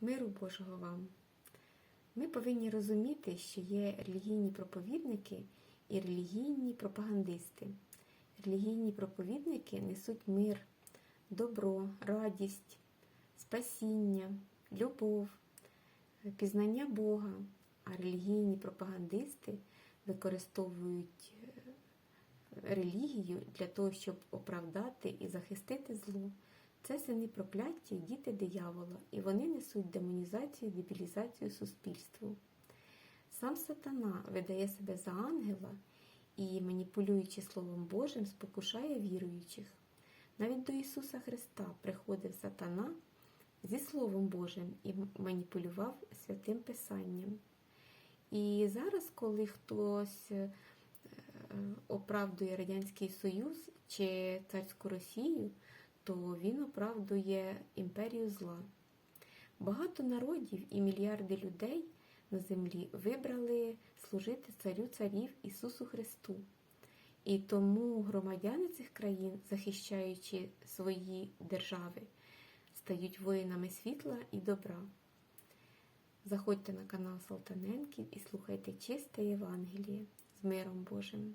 Миру Божого вам. Ми повинні розуміти, що є релігійні проповідники і релігійні пропагандисти. Релігійні проповідники несуть мир, добро, радість, спасіння, любов, пізнання Бога, а релігійні пропагандисти використовують е, релігію для того, щоб оправдати і захистити зло. Це сини прокляття, і діти диявола, і вони несуть демонізацію, дебілізацію суспільству. Сам сатана видає себе за ангела і, маніпулюючи Словом Божим, спокушає віруючих. Навіть до Ісуса Христа приходив сатана зі Словом Божим і маніпулював святим Писанням. І зараз, коли хтось е, оправдує Радянський Союз чи царську Росію, то він оправдує імперію зла. Багато народів і мільярди людей на землі вибрали служити царю царів Ісусу Христу. І тому громадяни цих країн, захищаючи свої держави, стають воїнами світла і добра. Заходьте на канал Салтаненків і слухайте чисте Євангеліє з миром Божим.